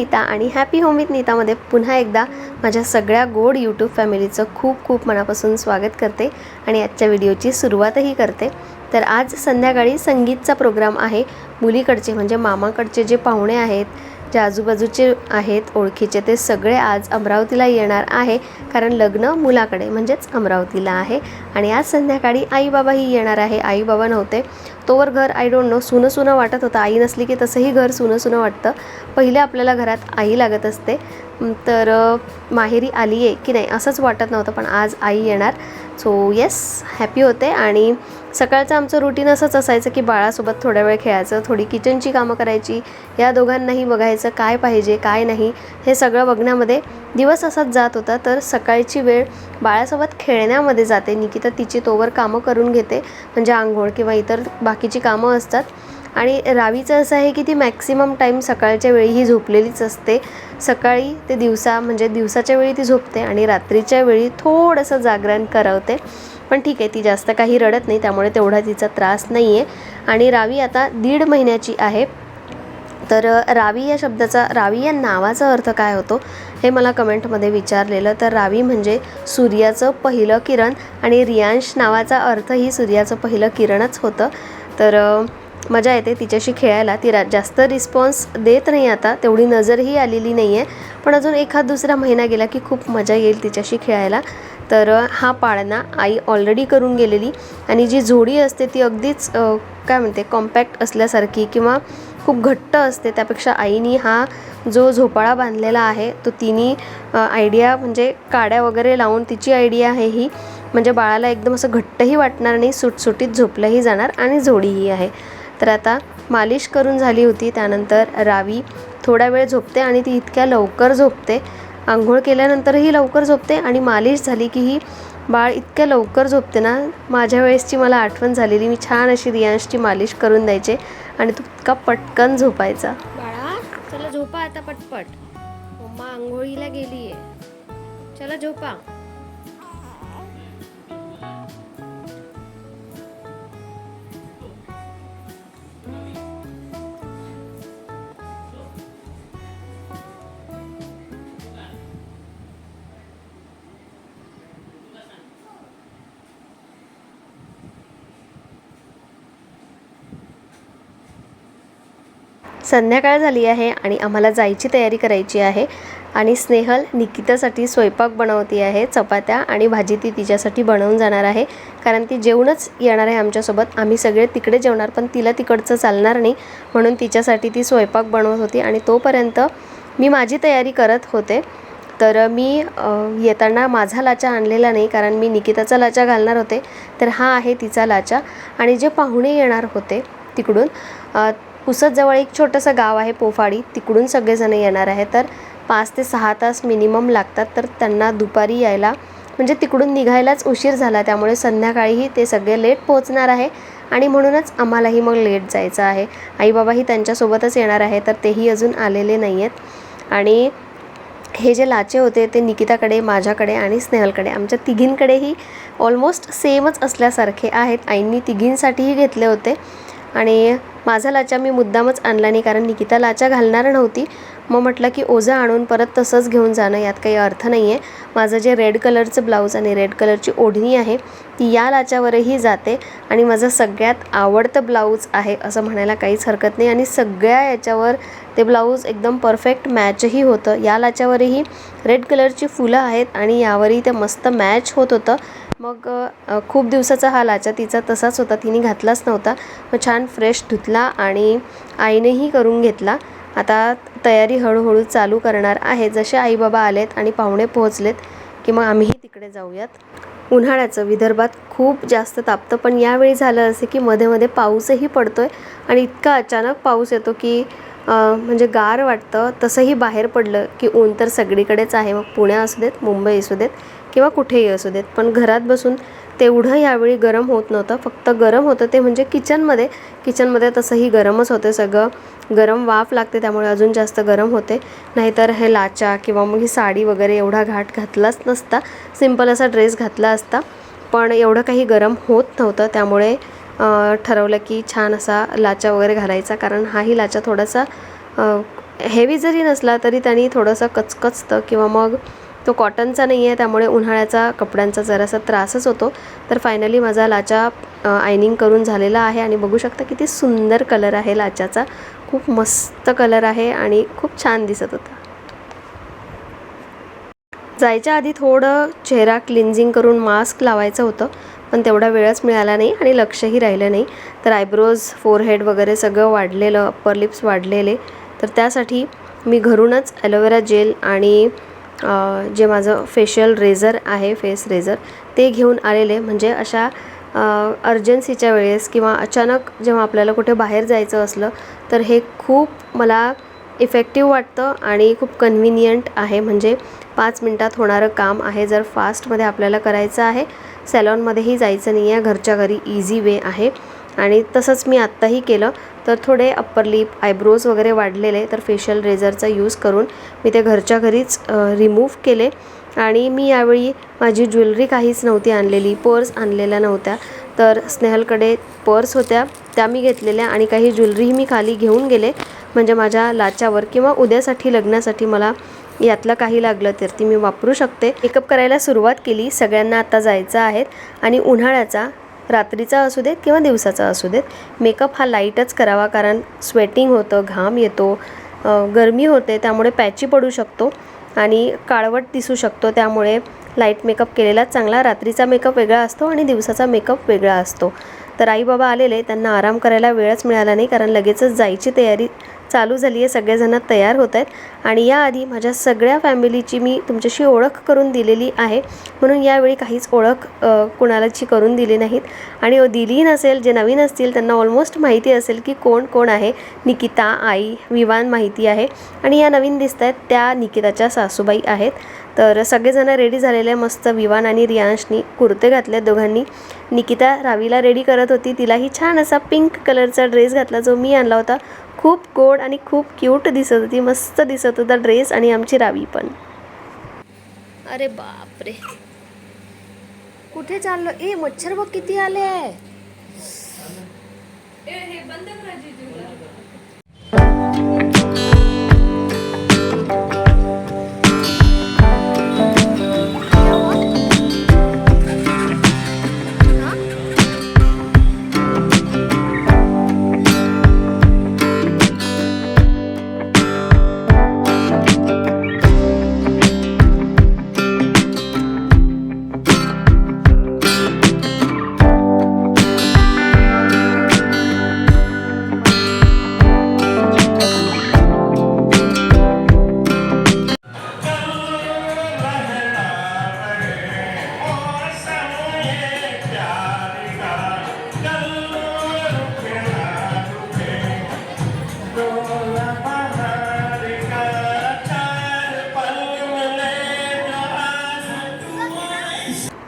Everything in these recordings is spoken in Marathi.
नीता आणि हॅपी होम विथ नीतामध्ये पुन्हा एकदा माझ्या सगळ्या गोड यूट्यूब फॅमिलीचं खूप खूप मनापासून स्वागत करते आणि आजच्या व्हिडिओची सुरुवातही करते. तर आज संध्याकाळी संगीतचा प्रोग्राम आहे. मुलीकडचे म्हणजे मामाकडचे जे पाहुणे आहेत जे आजूबाजूचे आहेत ओळखीचे ते सगळे आज अमरावतीला येणार आहे. कारण लग्न मुलाकडे म्हणजेच अमरावतीला आहे. आणि आज संध्याकाळी आई बाबाही येणार आहे. आई बाबा नव्हते. तोवर घर आय डोंट नो सुनं सुनं वाटत होतं. आई नसली की तसंही घर सुनं सुनं वाटतं. पहिले आपल्याला घरात आई लागत असते. तर माहेरी आली आहे की नाही असंच वाटत नव्हतं पण आज आई येणार. सो येस हॅपी होते. आणि सकाळचं आमचं रुटीन असंच असायचं की बाळासोबत थोड्या वेळ खेळायचं थोडी किचनची कामं करायची. या दोघांनाही बघायचं काय पाहिजे काय नाही हे सगळं बघण्यामध्ये दिवस असाच जात होता तर सकाळची वेळ बाळासोबत खेळण्यामध्ये जाते. निकिता तिची तोवर कामं करून घेते म्हणजे आंघोळ किंवा इतर बाकीची कामं असतात. आणि रावीचं असं आहे की ती मॅक्सिमम टाईम सकाळच्या वेळी ही झोपलेलीच असते. सकाळी ते दिवसा म्हणजे दिवसाच्या वेळी ती झोपते आणि रात्रीच्या वेळी थोडंसं जागरण करवते. पण ठीक आहे ती जास्त काही रडत नाही त्यामुळे तेवढा तिचा त्रास नाही आहे आणि रावी आता दीड महिन्याची आहे. तर रावी या शब्दाचा रावी या नावाचा अर्थ काय होतो? हे मला कमेंटमध्ये विचारलेलं. तर रावी म्हणजे सूर्याचं पहिलं किरण आणि रियांश नावाचा अर्थही सूर्याचं पहिलं किरणच होतं. तर मजा येते तिच्याशी खेळायला. ती रा जास्त रिस्पॉन्स देत नाही आता. तेवढी नजरही आलेली नाही आहे पण अजून एखाद दुसरा महिना गेला की खूप मजा येईल तिच्याशी खेळायला. तर हा पाळणा आई ऑलरेडी करून गेलेली. आणि जी जोडी असते ती अगदीच काय म्हणते कॉम्पॅक्ट असल्यासारखी किंवा खूप घट्ट असते. त्यापेक्षा आईनी हा जो झोपाळा बांधलेला आहे तो तिने आयडिया म्हणजे काड्या वगैरे लावून तिची आयडिया आहे ही. म्हणजे बाळाला एकदम असं घट्टही वाटणार नाही सुटसुटीत झोपलंही जाणार आणि जोडीही आहे. तर आता मालिश करून झाली होती. त्यानंतर रावी थोडा वेळ झोपते आणि ती इतक्या लवकर झोपते. आंघोळ केल्यानंतरही लवकर झोपते आणि मालिश झाली की ही बाळ इतक्या लवकर झोपते ना माझ्या वेळेसची मला आठवण झालेली. मी छान अशी रियांशची मालिश करून द्यायचे. आणि तू इतका पटकन झोपायचा. बाळा चला झोपा आता पटपट. मम्मा आंघोळीला गेली आहे चला झोपा. संध्याकाळ झाली आहे आणि आम्हाला जायची तयारी करायची आहे. आणि स्नेहल निकितासाठी स्वयंपाक बनवती आहे चपात्या आणि भाजी ती तिच्यासाठी बनवून जाणार आहे. कारण ती जेवणच येणार आहे आमच्यासोबत. आम्ही सगळे तिकडे जेवणार पण तिला तिकडचं चालणार नाही. म्हणून तिच्यासाठी ती स्वयंपाक बनवत होती आणि तोपर्यंत मी माझी तयारी करत होते. तर मी येताना माझा लाचा आणलेला नाही कारण मी निकिताचा लाचा घालणार होते. तर हा आहे तिचा लाचा. आणि जे पाहुणे येणार होते तिकडून पुसदजवळ एक छोटंसं गाव आहे पोफाडी. तिकडून सगळेजण येणार आहे तर पाच ते सहा तास मिनिमम लागतात. तर त्यांना दुपारी यायला म्हणजे तिकडून निघायलाच उशीर झाला. त्यामुळे संध्याकाळीही ते सगळे लेट पोहोचणार आहे. आणि म्हणूनच आम्हालाही मग लेट जायचं आहे. आईबाबाही त्यांच्यासोबतच येणार आहे तर तेही अजून आलेले नाही आहेत आणि हे जे लाचे होते ते निकिताकडे माझ्याकडे आणि स्नेहलकडे आमच्या तिघींकडेही ऑलमोस्ट सेमच असल्यासारखे आहेत. आईंनी तिघींसाठीही घेतले होते. आणि माझा लाचा मी मुद्दामच आणला नाही कारण निकिता लाचा घालणार नव्हती. मग म्हटलं की ओझं आणून परत तसंच घेऊन जाणं यात काही अर्थ नाही आहे माझं जे रेड कलरचं ब्लाऊज आणि रेड कलरची ओढणी आहे ती या लाच्यावरही जाते आणि माझं सगळ्यात आवडतं ब्लाऊज आहे असं म्हणायला काहीच हरकत नाही. आणि सगळ्या याच्यावर ते ब्लाऊज एकदम परफेक्ट मॅचही होतं. या लाच्यावरही रेड कलरची फुलं आहेत आणि यावरही ते मस्त मॅच होत होतं. मग खूप दिवसाचा हा लाचा तिचा तसाच होता तिने घातलाच नव्हता. मग छान फ्रेश धुतला आणि आईनेही करून घेतला. आता तयारी हळूहळू चालू करणार आहे. जसे आई बाबा आलेत आणि पाहुणे पोहोचलेत की मग आम्हीही तिकडे जाऊयात. उन्हाळ्याचं विदर्भात खूप जास्त तापतं पण यावेळी झालं असे की मध्ये मध्ये पाऊसही पडतो आहे आणि इतका अचानक पाऊस येतो की म्हणजे गार वाटतं. तसंही बाहेर पडलं की ऊन तर सगळीकडेच आहे. मग पुणे असू देत मुंबई असू देत किंवा कुठेही असू देत. पण घरात बसून तेवढं यावेळी गरम होत नव्हतं. फक्त गरम होतं ते म्हणजे किचनमध्ये. किचनमध्ये तसंही गरमच होते सगळं. गरम वाफ लागते त्यामुळे अजून जास्त गरम होते. नाहीतर हे लाचा किंवा मग ही साडी वगैरे एवढा घाट घातलाच नसता. सिंपल असा ड्रेस घातला असता. पण एवढं काही गरम होत नव्हतं. त्यामुळे ठरवलं की छान असा लाचा वगैरे घालायचा. कारण हाही लाचा थोडासा हेवी जरी नसला तरी त्यांनी थोडंसं कचकचतं किंवा मग तो कॉटनचा नाही आहे त्यामुळे उन्हाळ्याचा कपड्यांचा जरासा त्रासच होतो. तर फायनली माझा लाचा आयनिंग करून झालेला आहे आणि बघू शकता किती सुंदर कलर आहे लाच्याचा खूप मस्त कलर आहे आणि खूप छान दिसत होता. जायच्या आधी थोडं चेहरा क्लिन्झिंग करून मास्क लावायचं होतं पण तेवढा वेळच मिळाला नाही आणि लक्षही राहिलं नाही. तर आयब्रोज फोरहेड वगैरे सगळं वाढलेलं अप्पर लिप्स वाढलेले. तर त्यासाठी मी घरूनच ॲलोवेरा जेल आणि जे माझं फेशियल रेझर आहे फेस रेझर ते घेऊन आलेले. म्हणजे अशा अर्जन्सीच्या वेळेस किंवा अचानक जेव्हा आपल्याला कुठे बाहेर जायचं असलं तर हे खूप मला इफेक्टिव्ह वाटतं आणि खूप कन्व्हिनियंट आहे. म्हणजे पाच मिनटात होणारं काम आहे. जर फास्टमध्ये आपल्याला करायचं आहे सॅलॉनमध्येही जायचं नाही आहे घरच्या घरी इझी वे आहे. आणि तसंच मी आत्ताही केलं. तर थोडे अप्पर लिप आयब्रोज वगैरे वाढलेले तर फेशियल रेझरचा यूज करून मी ते घरच्या घरीच रिमूव्ह केले. आणि मी यावेळी माझी ज्वेलरी काहीच नव्हती आणलेली पर्स आणलेल्या नव्हत्या. तर स्नेहलकडे पर्स होत्या त्या मी घेतलेल्या आणि काही ज्वेलरीही मी खाली घेऊन गेले. म्हणजे माझ्या लाच्यावर किंवा उद्यासाठी लग्नासाठी मला यातलं काही लागलं तर ती मी वापरू शकते. मेकअप करायला सुरुवात केली सगळ्यांना आता जायचं आहे. आणि उन्हाळ्याचा रात्रीचा असू देत किंवा दिवसाचा असू देत मेकअप हा लाईटच करावा कारण स्वेटिंग होतं घाम येतो गरमी होते त्यामुळे पॅची पडू शकतो आणि काळवट दिसू शकतो. त्यामुळे लाइट मेकअप केलेला चांगला. रात्रीचा मेकअप वेगळा असतो आणि दिवसाचा मेकअप वेगळा असतो. तर आई बाबा आलेले त्यांना आराम करायला वेळच मिळाला नाही कारण लगेचच जायची तयारी चालू झाली आहे सगळेजण तयार होत आहेत आणि याआधी माझ्या सगळ्या फॅमिलीची मी तुमच्याशी ओळख करून दिलेली आहे. म्हणून यावेळी काहीच ओळख कुणालाची करून दिली नाहीत. आणि दिली नसेल जे नवीन असतील त्यांना ऑलमोस्ट माहिती असेल की कोण कोण आहे. निकिता आई विवान माहिती आहे. आणि या नवीन दिसत आहेत त्या निकिताच्या सासूबाई आहेत. तर सगळेजण रेडी झालेले मस्त विवान आणि रियांशनी कुर्ते घातले दोघांनी. निकिता रावीला रेडी करत होती. तिलाही छान असा पिंक कलरचा ड्रेस घातला जो मी आणला होता. खूप गोड आणि खूप क्यूट दिसत होती मस्त दिसत होता ड्रेस आणि आमची रावी पण. अरे बापरे. कुठे चाललो? ए मच्छर बघ किती आले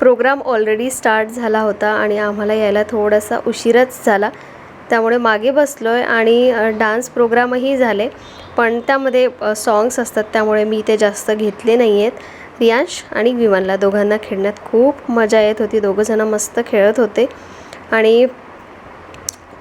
प्रोग्राम ऑलरेडी स्टार्ट झाला होता आणि आम्हाला यायला थोडासा उशीरच झाला. त्यामुळे मागे बसलो आहे आणि डान्स प्रोग्रामही झाले. पण त्यामध्ये सॉंग्स असतात त्यामुळे मी ते जास्त घेतले नाही आहेत रियांश आणि विमानला दोघांना खेळण्यात खूप मजा येत होती. दोघंजणं मस्त खेळत होते. आणि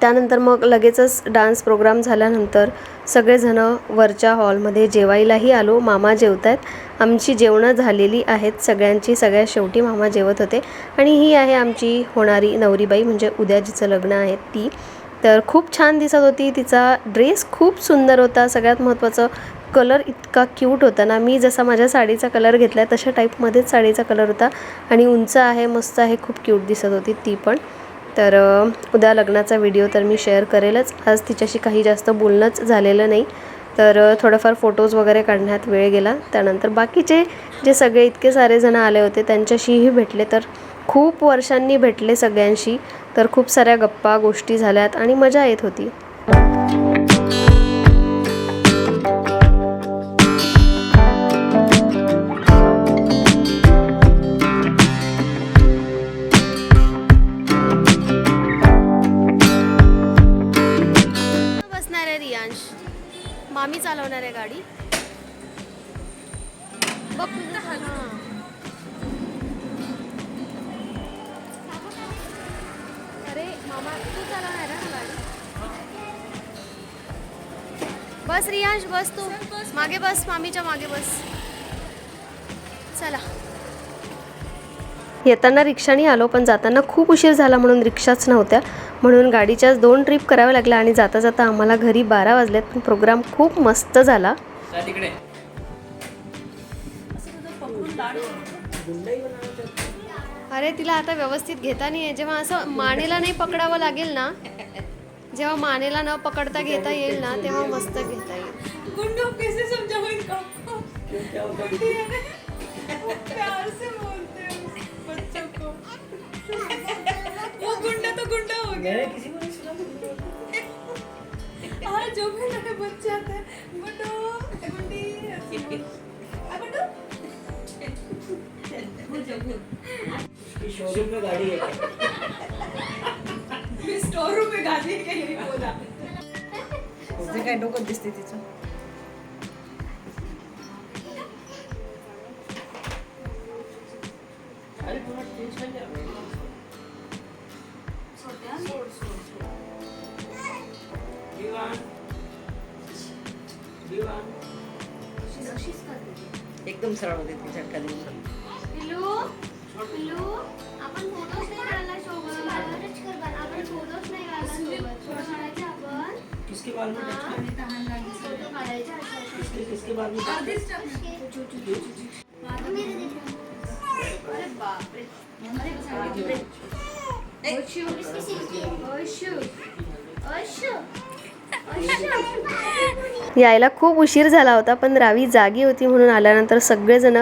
त्यानंतर मग लगेचच डान्स प्रोग्राम झाल्यानंतर सगळेजणं वरच्या हॉलमध्ये जेवायलाही आलो. मामा जेवत आहेत आमची जेवणं झालेली आहेत. सगळ्यांची सगळ्या शेवटी मामा जेवत होते. आणि ही आहे आमची होणारी नवरीबाई म्हणजे उद्या जिचं लग्न आहे ती. तर खूप छान दिसत होती. तिचा ड्रेस खूप सुंदर होता. सगळ्यात महत्त्वाचं कलर इतका क्यूट होता ना. मी जसा माझ्या साडीचा कलर घेतला आहे तशा टाईपमध्येच साडीचा कलर होता. आणि उंच आहे मस्त आहे खूप क्यूट दिसत होती ती पण. तर उद्या लग्नाचा व्हिडिओ तर मी शेअर करेलच. आज तिच्याशी काही जास्त बोलणंच झालेलं नाही. तर थोडंफार फोटोज वगैरे काढण्यात वेळ गेला. त्यानंतर बाकीचे जे सगळे इतके सारे जण आले होते त्यांच्याशीही भेटले. तर खूप वर्षांनी भेटले सगळ्यांशी. तर खूप साऱ्या गप्पा गोष्टी झाल्यात आणि मजा येत होती. बस रियांश बस तू. मागे बस मामीच्या मागे बस. चला. येताना रिक्षाने आलो पण जाताना खूप उशीर झाला म्हणून रिक्षाच नव्हत्या. म्हणून गाडीच्याच दोन ट्रिप कराव्या लागल्या आणि जाता जाता आम्हाला घरी बारा वाजलेत पण प्रोग्राम खूप मस्त झाला. तिकडे. अरे तिला आता व्यवस्थित घेता नाही जेव्हा असं मानेला नाही पकडावं लागेल ना जेव्हा मानेला न पकडता घेता येईल ना तेव्हा मस्त घेता येईल. गुंडो कैसे समझाओ इनको? गुंडी है ना, वो प्यार से बोलते हैं उस बच्चों को। वो गुंडा तो गुंडा हो गया। किसी को नहीं सुना। और जो भी नए बच्चे आते हैं गुंडो गुंडी ऐसे। इसकी शोरूम में गाड़ी है मी स्टोर रूम में गाडी आहे का बोला। जे काय डोकं दिसते तिचं. अरे पूरा टेंशन दीवान दीवान एकदम सरळ होते ती झटका किसके बाल में टच किया? फोटो काढायचे किसके किसके बाल में टच किया? अरे बापरे. अरे बापरे. अशू अशू अशू यायला खूप उशीर झाला होता पण रावी जागी होती म्हणून आल्यानंतर सगळेजण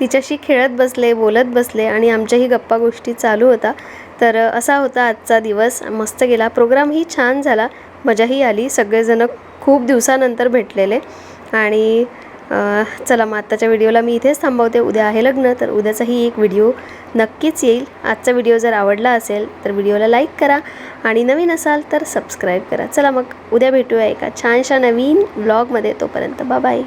तिच्याशी खेळत बसले बोलत बसले आणि आमच्याही गप्पा गोष्टी चालू होता. तर असा होता आजचा दिवस. मस्त गेला. प्रोग्रामही छान झाला. मजाही आली. सगळेजणं खूप दिवसानंतर भेटलेले. आणि चला मग आत्ताच्या व्हिडिओला मी इथेच थांबवते. उद्या आहे लग्न तर उद्याचाही एक व्हिडिओ नक्कीच येईल. आजचा व्हिडिओ जर आवडला असेल तर व्हिडिओला लाईक करा आणि नवीन असाल तर सबस्क्राईब करा. चला मग उद्या भेटूया एका छानशा नवीन ब्लॉगमध्ये. तोपर्यंत बाय.